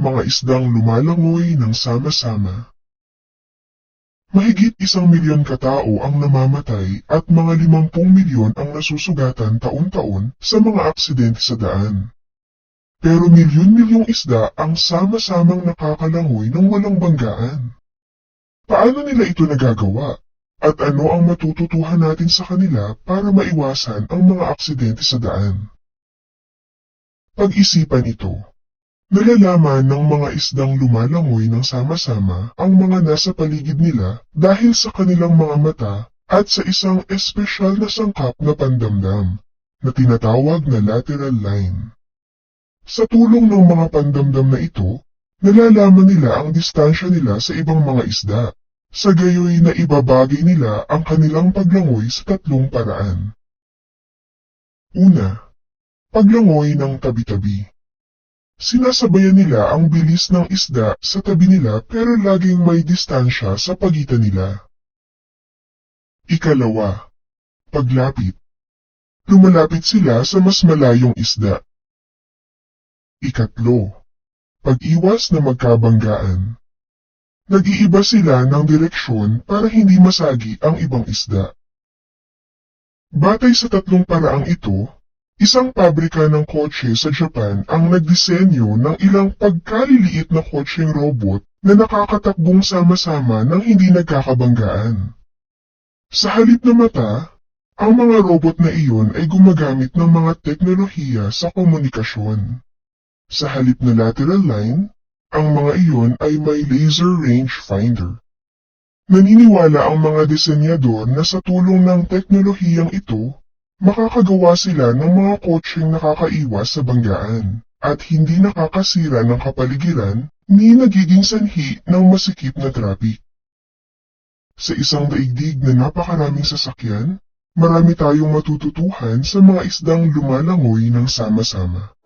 mga isdang lumalangoy ng sama-sama. Mahigit isang milyon katao ang namamatay at mga limampung milyon ang nasusugatan taon-taon sa mga aksidente sa daan. Pero milyon-milyong isda ang sama-samang nakakalangoy ng walang banggaan. Paano nila ito nagagawa? At ano ang matututuhan natin sa kanila para maiwasan ang mga aksidente sa daan? Pag-isipan ito. Nalalaman ng mga isdang lumalangoy ng sama-sama ang mga nasa paligid nila dahil sa kanilang mga mata at sa isang espesyal na sangkap na pandamdam na tinatawag na lateral line. Sa tulong ng mga pandamdam na ito, nalalaman nila ang distansya nila sa ibang mga isda. Sa gayoy na ibabagay nila ang kanilang paglangoy sa tatlong paraan. Una, paglangoy ng tabi-tabi. Sinasabayan nila ang bilis ng isda sa tabi nila pero laging may distansya sa pagitan nila. Ikalawa, paglapit. Lumalapit sila sa mas malayong isda. Ikatlo, pag-iwas na magkabanggaan. Nag-iiba sila ng direksyon para hindi masagi ang ibang isda. Batay sa tatlong paraang ito, isang pabrika ng kotse sa Japan ang nagdisenyo ng ilang pagkaliliit na kotseng robot na nakakatakbong sama-sama ng hindi nagkakabanggaan. Sa halip na mata, ang mga robot na iyon ay gumagamit ng mga teknolohiya sa komunikasyon. Sa halip na lateral line, ang mga iyon ay may laser range finder. Naniniwala ang mga disenyador na sa tulong ng teknolohiyang ito, makakagawa sila ng mga kotseng nakakaiwas sa banggaan at hindi nakakasira ng kapaligiran ni nagiging sanhi ng masikip na traffic. Sa isang daigdig na napakaraming sasakyan, marami tayong matututuhan sa mga isdang lumalangoy ng sama-sama.